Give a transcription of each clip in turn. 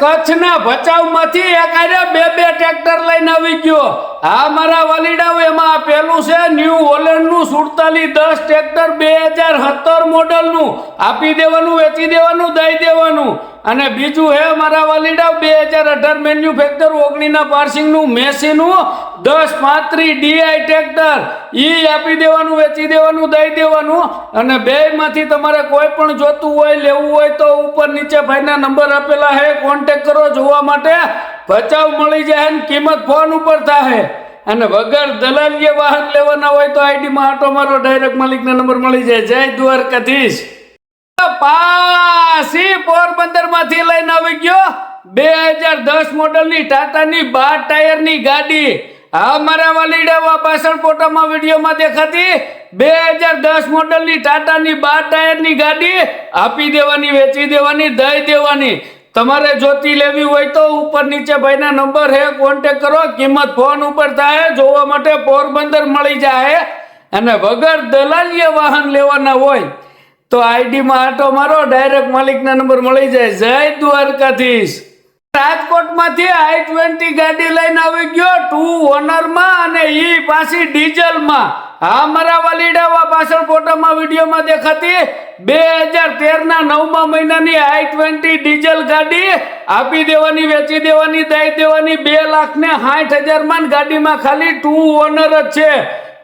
કચ્છના ભચાઉમાંથી એક આરે બે બે ટ્રેક્ટર લઈને આવી ગયો. આ મારા વાલીડાઓ, એમાં પેલું છે ન્યૂ હોલેન્ડનું સુડતાલીસ દસ ટ્રેક્ટર બે હજાર સત્તર મોડલનું. આપી દેવાનું, વેચી દેવાનું, દઈ દેવાનું. અને બીજું હે મારા વાલીડા બે હજાર અઢાર મેન્યુફેક્ચર ઓગણીના પાર્સિંગનું મેસીનું દસ પાંત્રી ડીઆઈ ટ્રેક્ટર. એ આપી દેવાનું, વેચી દેવાનું, દઈ દેવાનું અને બે માંથી તમારે કોઈ પણ જોતું હોય, લેવું હોય તો ઉપર નીચે ભાઈના નંબર આપેલા હે કોન્ટેક કરો જોવા માટે. બચાવ મળી જાય ને કિંમત ફોન ઉપર થાય અને વગર દલાલીએ વાહન લેવાના હોય તો આઈડીમાં આટો મારો ડાયરેક્ટ માલિકના નંબર મળી જાય. જય દ્વારકાધીશ. પાસી પોરબંદરમાંથી લઈને આવી ગયો બે હજાર દસ મોડલની ટાટાની બાર ટાયરની ગાડી. હા, મારા વાલીડાવા પાછળ ફોટામાં વિડીયોમાં દેખાતી બે હજાર દસ મોડલની ટાટાની બાર ટાયરની ગાડી આપી દેવાની, વેચી દેવાની, દઈ દેવાની. તમારે જોતી લેવી હોય તો ઉપર નીચે ભાઈના નંબર હે કોન્ટેક કરો. કિંમત ફોન ઉપર થાય, જોવા માટે પોરબંદર મળી જાય. અને વગર દલાલીય વાહન લેવાના હોય તો આઈડીમાં આટો મારો ડાયરેક્ટ માલિકના નંબર મળી જાય. જય દ્વારકાધીશ. રાજકોટમાંથી આઈ ટ્વેન્ટી ગાડી લઈને આવી ગયો ટુ ઓનરમાં અને ઈ પાછી ડીઝલમાં. હા, મારા વાલીડાવા પાછળ ફોટામાં વિડીયોમાં દેખાતી બે હજાર તેર ના નવમા મહિનાની આઈ ટ્વેન્ટી ડીઝલ ગાડી આપી દેવાની, વેચી દેવાની, દઈ દેવાની, બે લાખ ને સાઠ હજારમાં ગાડીમાં ખાલી ટુ ઓનર જ છે.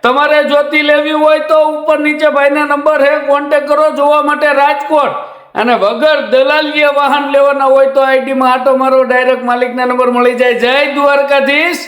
તમારે જોતી લેવી હોય તો ઉપર નીચે ભાઈના નંબર હે કોન્ટેક કરો, જોવા માટે રાજકોટ. અને વગર દલાલીએ વાહન લેવાના હોય તો આઈડીમાં આટો મારો ડાયરેક્ટ માલિકના નંબર મળી જાય. જય દ્વારકાધીશ.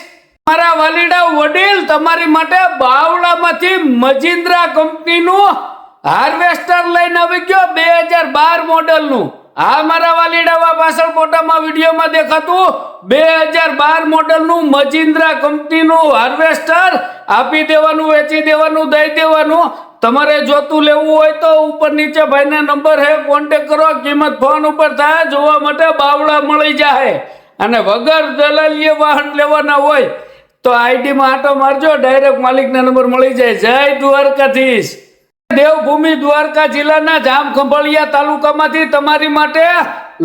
મારા વાલીડા વડીલ તમારી માટે બાવળામાંથી મજિન્દ્રા કંપનીનું હાર્વેસ્ટર લઈને આવી ગયો, બે હજાર બાર મોડલનું. આ મારા વાલીડાવા પાછળ ફોટામાં વિડીયોમાં દેખાતું બે હજાર બાર મોડલનું મજિન્દ્રા કંપનીનું હાર્વેસ્ટર. આપી દેવાનું, વેચી દેવાનું, દઈ દેવાનું. તમારે જોતું લેવું હોય તો ઉપર નીચે ભાઈના નંબર હે કોન્ટેક કરો, કિંમત ફોન ઉપર થાય, જોવા માટે બાવળા મળી જાય અને વગર દલાલીએ વાહન લેવાના હોય તો આઈડીમાં આટો મારજો ડાયરેક્ટ માલિકના નંબર મળી જાય. જય દ્વારકાધીશ. દેવભૂમિ દ્વારકા જિલ્લાના જામ ખંભાળિયા તાલુકામાંથી તમારી માટે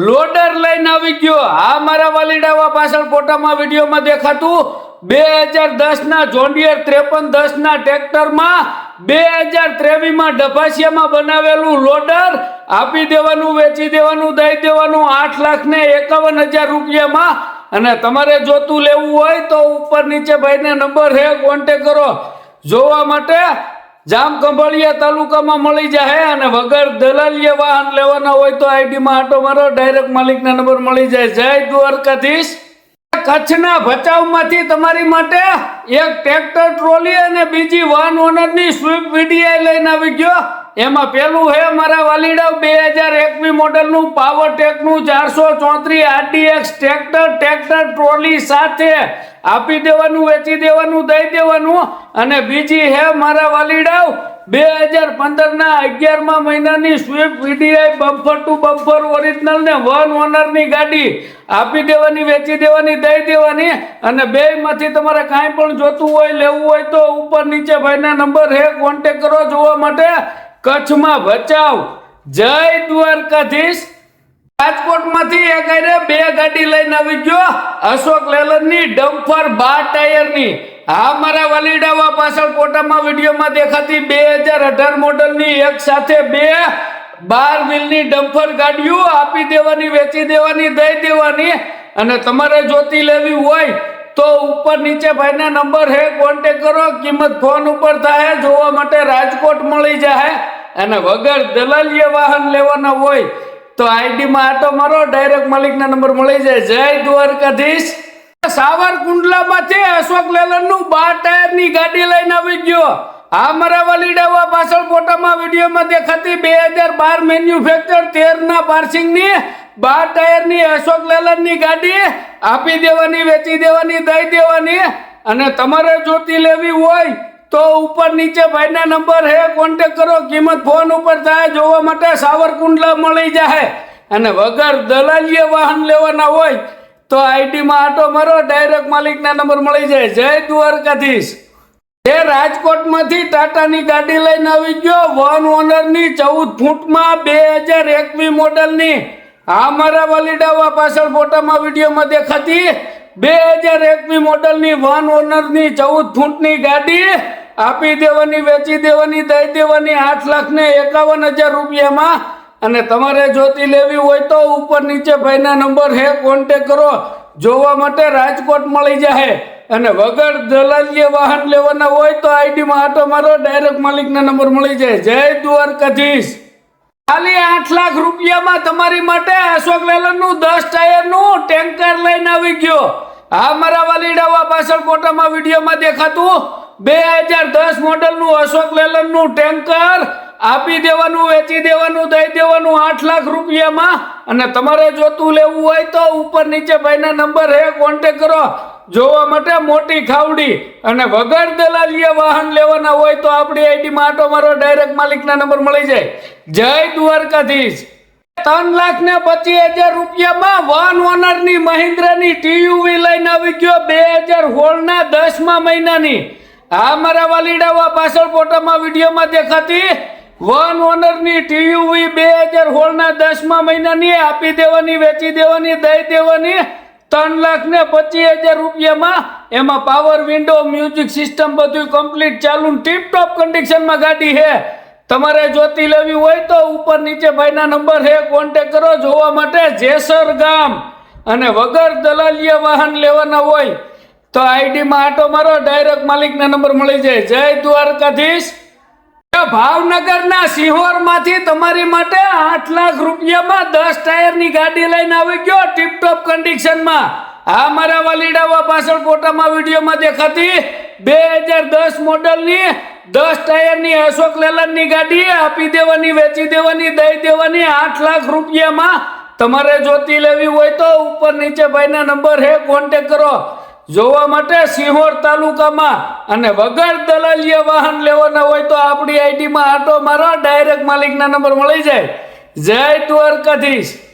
લોડર લઈને આવી ગયો. આ મારા વાલીડાવા પાછળ ફોટામાં, વિડીયોમાં દેખાતું બે હજાર દસ ના જોન્ડિયર ત્રેપન દસ ના ટ્રેક્ટરમાં બે હજાર ત્રેવીસમાં ડભાસિયામાં બનાવેલું લોડર આપી દેવાનું, વેચી દેવાનું, દઈ દેવાનું, આઠ લાખ ને એકાવન હજાર રૂપિયામાં. અને તમારે જોતું લેવું હોય તો ઉપર નીચે ભાઈને નંબર હે કોન્ટેક કરો. જોવા માટે જામ કંભળિયા તાલુકામાં મળી જાય અને વગર દલાલીએ વાહન લેવાના હોય તો આઈડીમાં આટો મારો ડાયરેક્ટ માલિકના નંબર મળી જાય. જય દ્વારકાધીશ. કચ્છના ભચાઉમાંથી તમારી માટે એક ટ્રેક્ટર, ટ્રોલી અને બીજી વાહન ઓનરની સ્વીપ વીડીઆઈ લઈને આવી ગયો. એમાં પેલું હે મારા વાલીડા બે હજાર એકવી મોડલનું પાવર ટેકનું ચારસો ચોત્રીસ આરડીએક્સ ટ્રેક્ટર ટ્રેક્ટર, ટ્રોલી સાથે આપી દેવાનું, વેચી દેવાનું, દઈ દેવાનું અને બીજી હે મારા વાલીડાવ બે હજાર પંદર ના અગિયારમા મહિનાની Swift VDI bumper to bumper original ને વન ઓનરની ગાડી આપી દેવાની, વેચી દેવાની, દઈ દેવાની અને બે માંથી તમારે કાંઈ પણ જોતું હોય, લેવું હોય તો ઉપર નીચે ભાઈના નંબર હે કોન્ટેક કરો જોવા માટે. કચ્છમાં બચાવ. જય દ્વારકાધીશ. રાજકોટમાંથી એક આરે બે ગાડી લઈને આવી ગયો. અશોક લેલનની ડમ્ફર બાર ટાયરની. આ મારા વાલીડાવા પાછળ ફોટામાં વિડીયોમાં દેખાતી બે હજાર અઢાર મોડલની એક સાથે બે બાર વ્હીલની ડમ્ફર ગાડીઓ આપી દેવાની, વેચી દેવાની, દઈ દેવાની અને તમારે જોતી લેવી હોય તો ઉપર નીચે ભાઈના નંબર હે કોન્ટેક કરો. કિંમત ફોન ઉપર થાય, જોવા માટે રાજકોટ મળી જાય અને વગર દલાલીય વાહન લેવાના હોય તો આઈડીમાં આટો મારો ડાયરેક્ટ માલિકના નંબર મળી જાય. જય દ્વારકાધીશ. સાવરકુંડલામાંથી અશોક લેલનનું બાર ટાયરની ગાડી લઈને આવી ગયો. આ મારા વલીડાવા પાછળ ફોટામાં વિડીયોમાં દેખાતી બે હજાર બાર મેન્યુફેક્ચર તેર ના પાર્સિંગની બાર ટાયરની અશોક લેલનની ગાડી આપી દેવાની, વેચી દેવાની, દઈ દેવાની અને તમારે જોતી લેવી હોય તો ઉપર નીચે ભાઈના નંબર હે કોન્ટેક કરો, કિંમત ફોન ઉપર થાય, જોવા માટે સાવરકુંડલા મળી જાય. અને વગર દલાલીય વાહન લેવાના હોય, તો આઈટીમાં આટો મારો ડાયરેક્ટ માલિકના નંબર મળી જાય. જય દ્વારકાધીશ. એ રાજકોટમાંથી ટાટાની ગાડી લઈને આવી ગયો વન ઓનરની ચૌદ ફૂટમાં બે હજાર એકવી મોડલની. આ મારા વાલીડાવા પાછળ ફોટામાં વિડીયોમાં દેખાતી બે હજાર એકવી મોડલની વન ઓનરની ચૌદ ફૂટની ગાડી. આપી દેવાની, વેચી દેવાની, દઈ દેવાની આઠ લાખ ને એકાવન હજાર રૂપિયામાં. અને તમારે જોતી લેવી હોય તો ઉપર નીચે ભાઈના નંબર હે કોન્ટેક કરો. જોવા માટે રાજકોટ મળી જાય અને વગર દલાલીએ વાહન લેવાના હોય તો આઈડીમાં આટો મારો ડાયરેક્ટ માલિકના નંબર મળી જાય. જય દ્વારકાધીશ. ખાલી આઠ લાખ રૂપિયામાં તમારી માટે અશોક લેલનનું, દસ ટાયરનું ટેન્કર લઈને આવી ગયો. આ મારા વાલીડાવા પાછળ ફોટામાં વિડીયોમાં દેખાતું. બે હજાર દસ મોડલનું અશોક લેલનનું ટેન્કર, આપી દેવાનું, વેચી દેવાનું, દઈ દેવાનું આઠ લાખ રૂપિયામાં. અને તમારે જોતું લેવું હોય તો ઉપર નીચે ભાઈના નંબર હે કોન્ટેક કરો. જોવા માટે મોટી ખાવડી. અને વગર દલાલીએ વાહન લેવાના હોય તો આપણી આઈડીમાં આટો મારો ડાયરેક્ટ માલિકના નંબર મળી જાય. જય દ્વારકાધીશ. ત્રણ લાખ ને પચીસ હજાર રૂપિયામાં વન ઓનરની મહિન્દ્રાની ટીયુવી લઈને આવી ગયો બે હજાર સોળના દસમા મહિનાની. આ મારા વાલીડાવા પાછળ ફોટામાં વિડીયોમાં દેખાતી વન ઓનરની ટીયુવી બે હજાર હોળના દસમા મહિનાની આપી દેવાની, વેચી દેવાની, દઈ દેવાની, ત્રણ લાખ ને પચીસ હજાર રૂપિયામાં એમાં પાવર વિન્ડો મ્યુઝિક સિસ્ટમ બધું કમ્પ્લીટ ચાલુ ટીપ ટોપ કન્ડિશનમાં ગાડી છે. તમારે જોતી લેવી હોય તો ઉપર નીચે ભાઈના નંબર છે કોન્ટેક કરો, જોવા માટે જેસર ગામ. અને વગર દલાલીય વાહન લેવાના હોય તો આઈડીમાં આટો મારો ડાયરેક્ટ માલિકના નંબર મળી જાય. જય દ્વારકાધીશ. ભાવનગરના સિહોરમાંથી તમારી માટે આઠ લાખ રૂપિયામાં દસ ટાયરની ગાડી લઈને આવી ગયો ટીપટોપ કન્ડિશનમાં આ મારા વાલીડાવા પાછળ ફોટામાં વિડીયોમાં દેખાતી બે હજાર દસ મોડલની દસ ટાયરની અશોક લેલનની ગાડી આપી દેવાની, વેચી દેવાની, દઈ દેવાની, આઠ લાખ રૂપિયામાં તમારે જોતી લેવી હોય તો ઉપર નીચે ભાઈના નંબર હે કોન્ટેક કરો. જોવા માટે સિહોર તાલુકામાં અને વગર દલાલીય વાહન લેવાના હોય તો આપણી આઈડીમાં આટો મારો ડાયરેક્ટ માલિકના નંબર મળી જાય. જય દ્વારકાધીશ.